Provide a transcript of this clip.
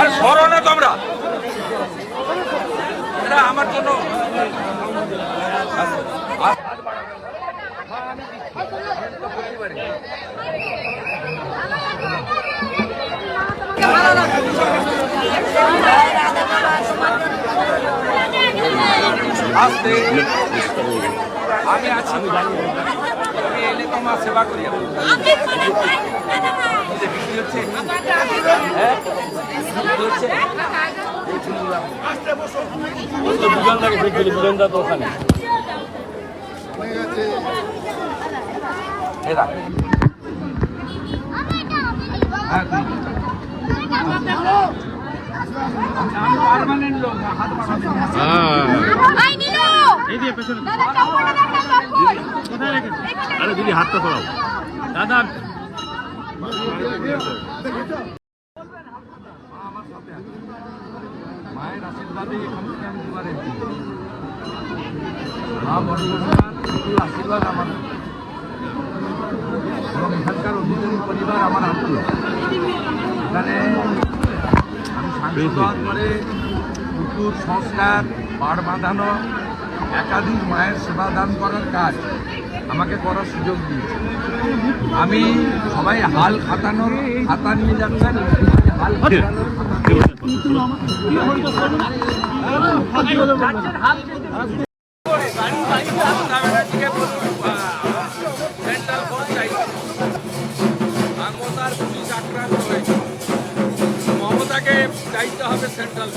আর সরো না তোমরা। আমার জন্য আসতে। আমি আছি। আমি এলে তোমার সেবা করি দেখ না চপ্পল কোথায় রেখেছো এখানে আরে দিদি হাতটা সরাও। দাদা। মায়ের আশীর্বাদে এখান থেকে আমি দুবার মা বর্তমান আশীর্বাদ আমার এবং এখানকার অধিকারী পরিবার আমার আত্মীয়। এখানে আমি সাংসদ করে পুকুর সংস্কার পাড় বাঁধানো একাধিক মায়ের সেবা দান করার কাজ আমাকে করার সুযোগ দিয়েছে। আমি সবাই হাল খাতানোর খাতা নিয়ে যাচ্ছেন হাল খাতানোর মমতাকে চাইতে হবে সেন্ট্রাল